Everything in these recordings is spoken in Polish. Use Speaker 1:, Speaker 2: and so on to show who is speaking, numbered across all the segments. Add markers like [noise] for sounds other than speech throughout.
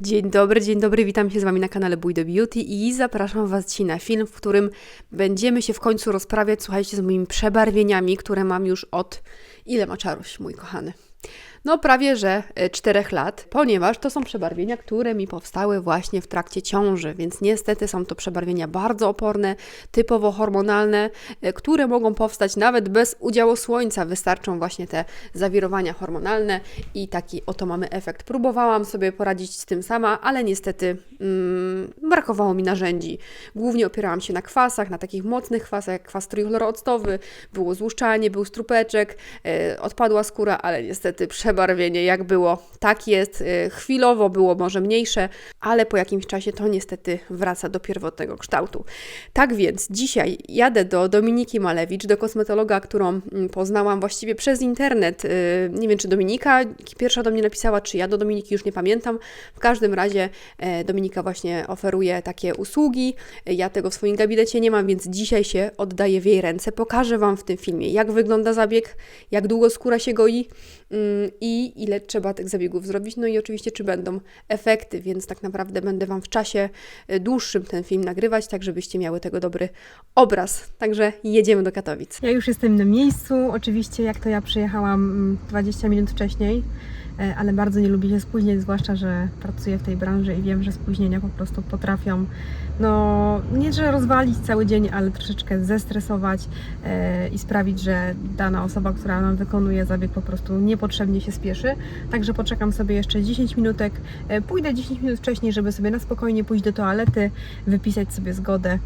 Speaker 1: Dzień dobry, dzień dobry, witam się z Wami na kanale Bój do Beauty i zapraszam Was dzisiaj na film, w którym będziemy się w końcu rozprawiać, słuchajcie, z moimi przebarwieniami, które mam już od... Ile ma czaruś, mój kochany? No prawie, że 4 lat, ponieważ to są przebarwienia, które mi powstały właśnie w trakcie ciąży, więc niestety są to przebarwienia bardzo oporne, typowo hormonalne, e, które mogą powstać nawet bez udziału słońca. Wystarczą właśnie te zawirowania hormonalne i taki oto mamy efekt. Próbowałam sobie poradzić z tym sama, ale niestety mm, brakowało mi narzędzi. Głównie opierałam się na kwasach, na takich mocnych kwasach, jak kwas trójchlorooctowy, było złuszczanie, był strupeczek, e, odpadła skóra, ale niestety przebarwienie jak było, tak jest. E, chwilowo było może mniejsze, ale po jakimś czasie to niestety wraca do pierwotnego kształtu. Tak więc dzisiaj jadę do Dominiki Malewicz, do kosmetologa, którą mm, poznałam właściwie przez internet. E, Nie wiem, czy Dominika pierwsza do mnie napisała, czy ja do Dominiki, już nie pamiętam. W każdym razie e, Dominika właśnie oferuje takie usługi. Ja tego w swoim gabinecie nie mam, więc dzisiaj się oddaję w jej ręce. Pokażę Wam w tym filmie, jak wygląda zabieg, jak długo skóra się goi mm, i ile trzeba tych zabiegów zrobić. No i oczywiście, czy będą efekty, więc tak naprawdę będę Wam w czasie e, dłuższym ten film nagrywać, tak żebyście miały tego dobry obraz. Także jedziemy do Katowic.
Speaker 2: Ja już jestem na miejscu. Oczywiście, jak to ja przyjechałam mm, 20 minut wcześniej, ale bardzo nie lubię się spóźnić, zwłaszcza, że pracuję w tej branży i wiem, że spóźnienia po prostu potrafią, no nie że rozwalić cały dzień, ale troszeczkę zestresować e, i sprawić, że dana osoba, która nam wykonuje zabieg, po prostu niepotrzebnie się spieszy. Także poczekam sobie jeszcze 10 minutek. E, pójdę 10 minut wcześniej, żeby sobie na spokojnie pójść do toalety, wypisać sobie zgodę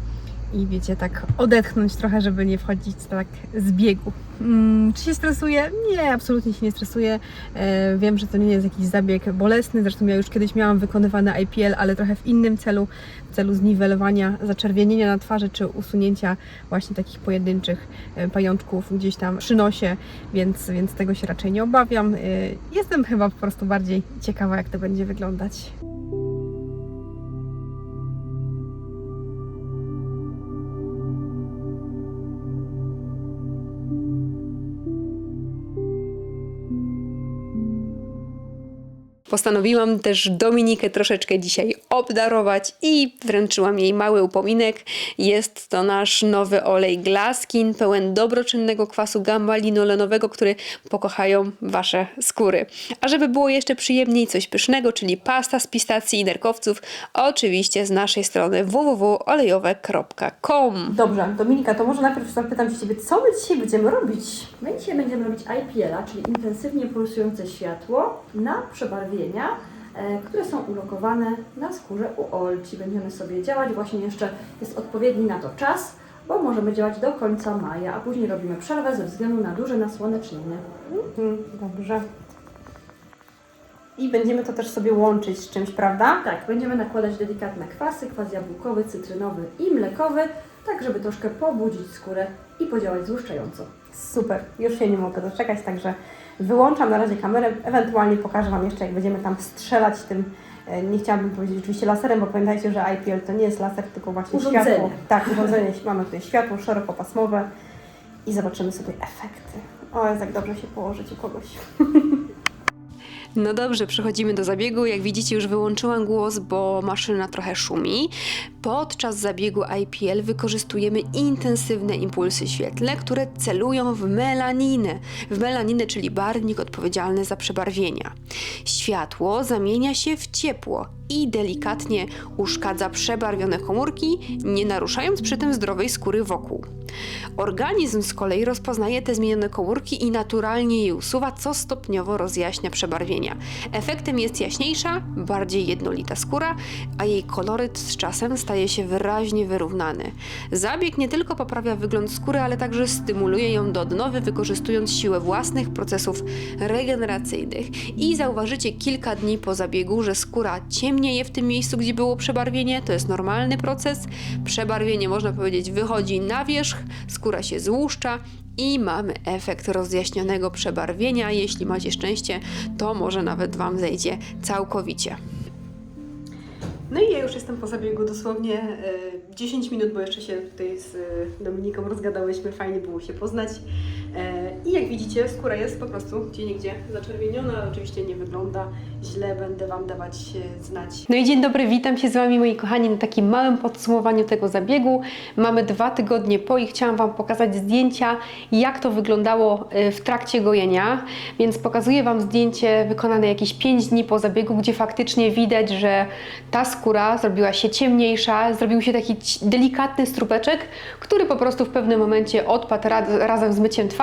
Speaker 2: i wiecie, tak odetchnąć trochę, żeby nie wchodzić tak z biegu. Mm, czy się stresuję? Nie, absolutnie się nie stresuję. E, wiem, że to nie jest jakiś zabieg bolesny, zresztą ja już kiedyś miałam wykonywany IPL, ale trochę w innym celu, w celu zniwelowania zaczerwienienia na twarzy, czy usunięcia właśnie takich pojedynczych e, pajączków gdzieś tam przy nosie, więc, więc tego się raczej nie obawiam. E, jestem chyba po prostu bardziej ciekawa, jak to będzie wyglądać.
Speaker 1: Postanowiłam też Dominikę troszeczkę dzisiaj obdarować i wręczyłam jej mały upominek. Jest to nasz nowy olej Glaskin, pełen dobroczynnego kwasu gamba-linolenowego, który pokochają Wasze skóry. A żeby było jeszcze przyjemniej, coś pysznego, czyli pasta z pistacji i nerkowców, oczywiście z naszej strony www.olejowe.com.
Speaker 2: Dobrze, Dominika, to może najpierw zapytam się Ciebie, co my dzisiaj będziemy robić?
Speaker 3: My dzisiaj będziemy robić IPL-a, czyli intensywnie pulsujące światło na przebarwienia, e, które są ulokowane na skórze u Olci. Będziemy sobie działać, właśnie jeszcze jest odpowiedni na to czas, bo możemy działać do końca maja, a później robimy przerwę ze względu na duże nasłonecznienie.
Speaker 2: Mhm, dobrze. I będziemy to też sobie łączyć z czymś, prawda?
Speaker 3: Tak, będziemy nakładać delikatne kwasy, kwas jabłkowy, cytrynowy i mlekowy, tak żeby troszkę pobudzić skórę i podziałać złuszczająco.
Speaker 2: Super, już się nie mogę doczekać, także wyłączam na razie kamerę, ewentualnie pokażę Wam jeszcze, jak będziemy tam strzelać tym, e, nie chciałabym powiedzieć oczywiście laserem, bo pamiętajcie, że IPL to nie jest laser, tylko właśnie
Speaker 3: Urządzenie.
Speaker 2: światło. Tak, urządzenie, mamy tutaj światło szerokopasmowe i zobaczymy sobie efekty. O, jest jak dobrze się położyć u kogoś. [laughs]
Speaker 1: No dobrze, przechodzimy do zabiegu. Jak widzicie, już wyłączyłam głos, bo maszyna trochę szumi. Podczas zabiegu IPL wykorzystujemy intensywne impulsy świetlne, które celują w melaninę. W melaninę, czyli barwnik odpowiedzialny za przebarwienia. Światło zamienia się w ciepło i delikatnie uszkadza przebarwione komórki, nie naruszając przy tym zdrowej skóry wokół. Organizm z kolei rozpoznaje te zmienione komórki i naturalnie je usuwa, co stopniowo rozjaśnia przebarwienia. Efektem jest jaśniejsza, bardziej jednolita skóra, a jej koloryt z czasem staje się wyraźnie wyrównany. Zabieg nie tylko poprawia wygląd skóry, ale także stymuluje ją do odnowy, wykorzystując siłę własnych procesów regeneracyjnych. I zauważycie kilka dni po zabiegu, że skóra ciemnieje w tym miejscu, gdzie było przebarwienie. To jest normalny proces. Przebarwienie, można powiedzieć, wychodzi na wierzch, skóra się złuszcza i mamy efekt rozjaśnionego przebarwienia. Jeśli macie szczęście, to może nawet Wam zejdzie całkowicie. No i ja już jestem po zabiegu dosłownie e, 10 minut, bo jeszcze się tutaj z e, Dominiką rozgadałyśmy, fajnie było się poznać. E, I jak widzicie, skóra jest po prostu gdzie niegdzie zaczerwieniona, ale oczywiście nie wygląda źle, będę Wam dawać e, znać. No i dzień dobry, witam się z Wami moi kochani na takim małym podsumowaniu tego zabiegu. Mamy dwa tygodnie po i chciałam Wam pokazać zdjęcia, jak to wyglądało e, w trakcie gojenia, więc pokazuję Wam zdjęcie wykonane jakieś 5 dni po zabiegu, gdzie faktycznie widać, że ta skóra zrobiła się ciemniejsza, zrobił się taki delikatny strupeczek, który po prostu w pewnym momencie odpadł ra- razem z myciem twarzy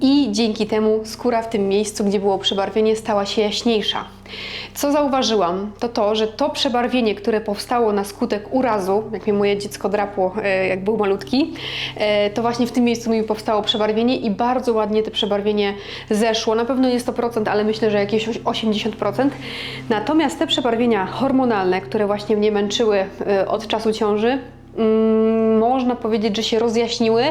Speaker 1: i dzięki temu skóra w tym miejscu, gdzie było przebarwienie, stała się jaśniejsza. Co zauważyłam, to to, że to przebarwienie, które powstało na skutek urazu, jak mi moje dziecko drapło, e, jak był malutki, e, to właśnie w tym miejscu mi powstało przebarwienie i bardzo ładnie to przebarwienie zeszło. Na pewno nie 100%, ale myślę, że jakieś oś- 80%. Natomiast te przebarwienia hormonalne, które właśnie mnie męczyły e, od czasu ciąży, Mm, można powiedzieć, że się rozjaśniły,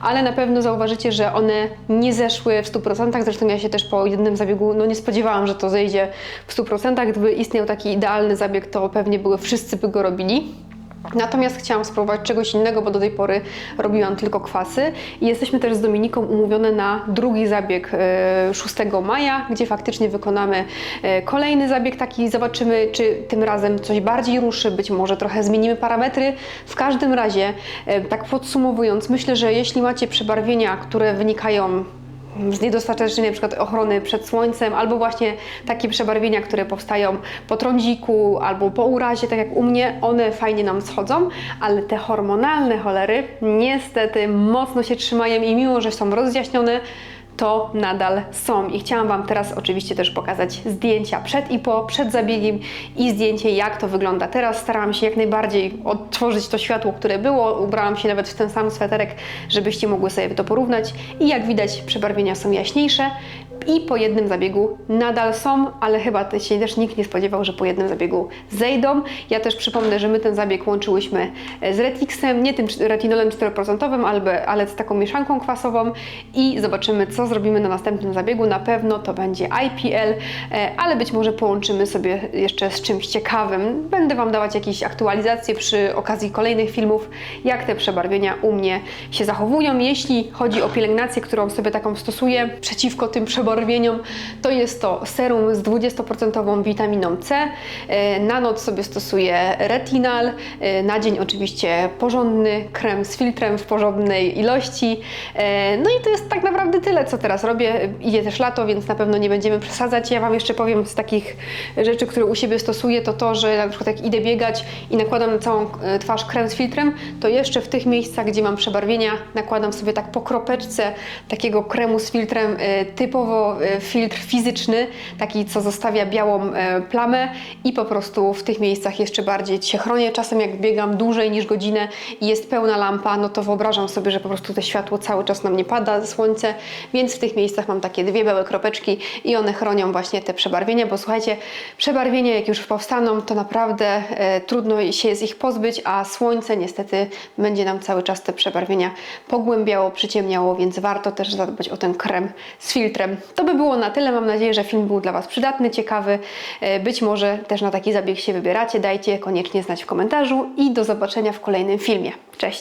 Speaker 1: ale na pewno zauważycie, że one nie zeszły w 100%. Zresztą ja się też po jednym zabiegu no nie spodziewałam, że to zejdzie w 100%. Gdyby istniał taki idealny zabieg, to pewnie były wszyscy by go robili. Natomiast chciałam spróbować czegoś innego, bo do tej pory robiłam tylko kwasy. I jesteśmy też z Dominiką umówione na drugi zabieg e, 6 maja, gdzie faktycznie wykonamy e, kolejny zabieg taki, zobaczymy czy tym razem coś bardziej ruszy, być może trochę zmienimy parametry. W każdym razie, e, tak podsumowując, myślę, że jeśli macie przebarwienia, które wynikają z niedostatecznej na przykład ochrony przed słońcem, albo właśnie takie przebarwienia, które powstają po trądziku albo po urazie, tak jak u mnie, one fajnie nam schodzą, ale te hormonalne cholery niestety mocno się trzymają i mimo, że są rozjaśnione, to nadal są. I chciałam Wam teraz oczywiście też pokazać zdjęcia przed i po, przed zabiegiem i zdjęcie, jak to wygląda teraz. Starałam się jak najbardziej odtworzyć to światło, które było. Ubrałam się nawet w ten sam sweterek, żebyście mogły sobie to porównać. I jak widać, przebarwienia są jaśniejsze. I po jednym zabiegu nadal są, ale chyba się też nikt nie spodziewał, że po jednym zabiegu zejdą. Ja też przypomnę, że my ten zabieg łączyłyśmy e, z Retixem, nie tym retinolem 4%, ale, ale z taką mieszanką kwasową i zobaczymy, co zrobimy na następnym zabiegu. Na pewno to będzie IPL, e, ale być może połączymy sobie jeszcze z czymś ciekawym. Będę Wam dawać jakieś aktualizacje przy okazji kolejnych filmów, jak te przebarwienia u mnie się zachowują. Jeśli chodzi o pielęgnację, którą sobie taką stosuję przeciwko tym przebarwieniom, to jest to serum z 20% witaminą C. E, Na noc sobie stosuję retinal, e, na dzień oczywiście porządny krem z filtrem w porządnej ilości. E, No i to jest tak naprawdę tyle, co teraz robię. Idzie też lato, więc na pewno nie będziemy przesadzać. Ja Wam jeszcze powiem z takich rzeczy, które u siebie stosuję, to to, że na przykład jak idę biegać i nakładam na całą twarz krem z filtrem, to jeszcze w tych miejscach, gdzie mam przebarwienia, nakładam sobie tak po kropeczce takiego kremu z filtrem, typowo e, filtr fizyczny, taki co zostawia białą e, plamę i po prostu w tych miejscach jeszcze bardziej się chronię. Czasem jak biegam dłużej niż godzinę i jest pełna lampa, no to wyobrażam sobie, że po prostu to światło cały czas na mnie pada, słońce, więc w tych miejscach mam takie dwie białe kropeczki i one chronią właśnie te przebarwienia, bo słuchajcie, przebarwienia jak już powstaną, to naprawdę e, trudno się z ich pozbyć, a słońce niestety będzie nam cały czas te przebarwienia pogłębiało, przyciemniało, więc warto też zadbać o ten krem z filtrem. To by było na tyle. Mam nadzieję, że film był dla Was przydatny, ciekawy. E, Być może też na taki zabieg się wybieracie. Dajcie koniecznie znać w komentarzu i do zobaczenia w kolejnym filmie. Cześć!